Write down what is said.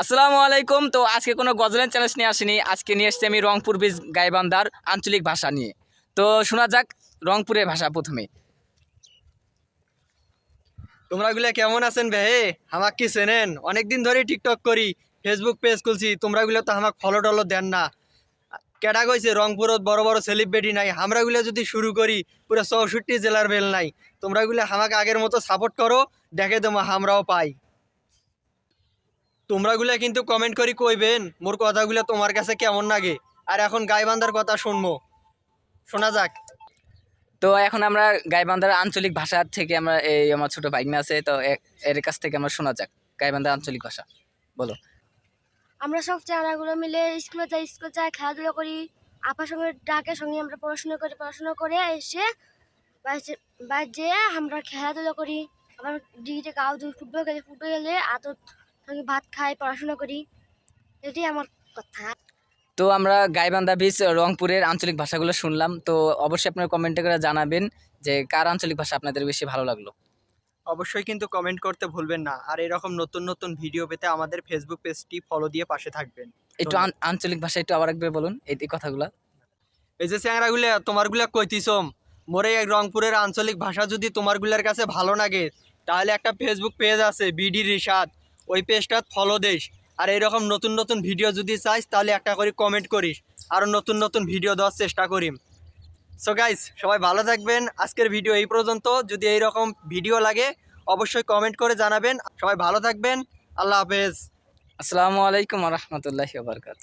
আসসালামু আলাইকুম। তো আজকে কোনো গজলেন চ্যালেঞ্জ নিয়ে আসিনি। আজকে নিয়ে এসেছি আমি রংপুর বীজ গাইবান্ধার আঞ্চলিক ভাষা নিয়ে। তো শোনা যাক রংপুরের ভাষা প্রথমে। তোমরা গুলা কেমন আছেন ভাই আমাক কি চেনেন? অনেকদিন ধরে টিকটক করি ফেসবুক পেজ খুলছি তোমরা গুলো তো আমাক ফলো টলো দেন না। কেডা কইছে, রংপুরত বড় বড় সেলিব্রিটি নাই? আমরা গুলা যদি শুরু করি, পুরো চৌষট্টি জেলার বেল নাই। তোমরা গুলা আমাকে আগের মতো সাপোর্ট করো, দেখে তোমা আমরাও পাই। তোমরা গুলা কিন্তু কমেন্ট করি কইবেন মোর কথাগুলো তোমার কাছে কেমন লাগে। আর এখন গাইবান্ধার কথা শুনব। শোনা যাক। তো এখন আমরা গাইবান্ধার আঞ্চলিক ভাষা থেকে আমরা এই আমার ছোট ভাইগনা আছে তো এর কাছ থেকে আমরা শোনা যাক। গাইবান্ধার আঞ্চলিক ভাষা বলো। আমরা সব চ্যাংড়াগুলো মিলে স্কুলে যাই স্কুলে যাই খেলাধুলা করি। আপার সঙ্গে ডাকের সঙ্গে আমরা পড়াশোনা করি পড়াশোনা করে এসে বাইরে যেয়ে আমরা খেলাধুলা করি। আবার ডিগ্রিতে গাও দুই ফুটবল খেলি ফুটবল খেলে আদর সঙ্গে ভাত খাই পড়াশোনা করি। এটাই আমার কথা। তো আমরা গাইবান্ধা বিচ রংপুরের আঞ্চলিক ভাষাগুলো শুনলাম। তো অবশ্যই আপনারা কমেন্টে করে জানাবেন যে কার আঞ্চলিক ভাষা আপনাদের বেশি ভালো লাগল। অবশ্যই কিন্তু কমেন্ট করতে ভুলবেন না। আর এরকম নতুন নতুন ভিডিও পেতে আমাদের ফেসবুক পেজটি ফলো দিয়ে পাশে থাকবেন। একটু আন- আঞ্চলিক ভাষা একটু আবার একবার বলুন এই কথাগুলো। এই যে চ্যাংরাগুলা তোমারগুলা কইতিসম মোরে এক রংপুরের আঞ্চলিক ভাষা যদি তোমারগুলার কাছে ভালো লাগে তাহলে একটা ফেসবুক পেজ আছে বিডি রিশাদ ওই পেজটা ফলো দিস। আর এরকম নতুন নতুন ভিডিও যদি চাইস তাহলে একটা করে কমেন্ট করিস। আরও নতুন নতুন ভিডিও দেওয়ার চেষ্টা করিম। সো গাইস সবাই ভালো থাকবেন। আজকের ভিডিও এই পর্যন্ত। যদি এই রকম ভিডিও লাগে, অবশ্যই কমেন্ট করে জানাবেন। সবাই ভালো থাকবেন। আল্লাহ হাফেজ। আসসালামু আলাইকুম রহমতুল্লাহ বারকাত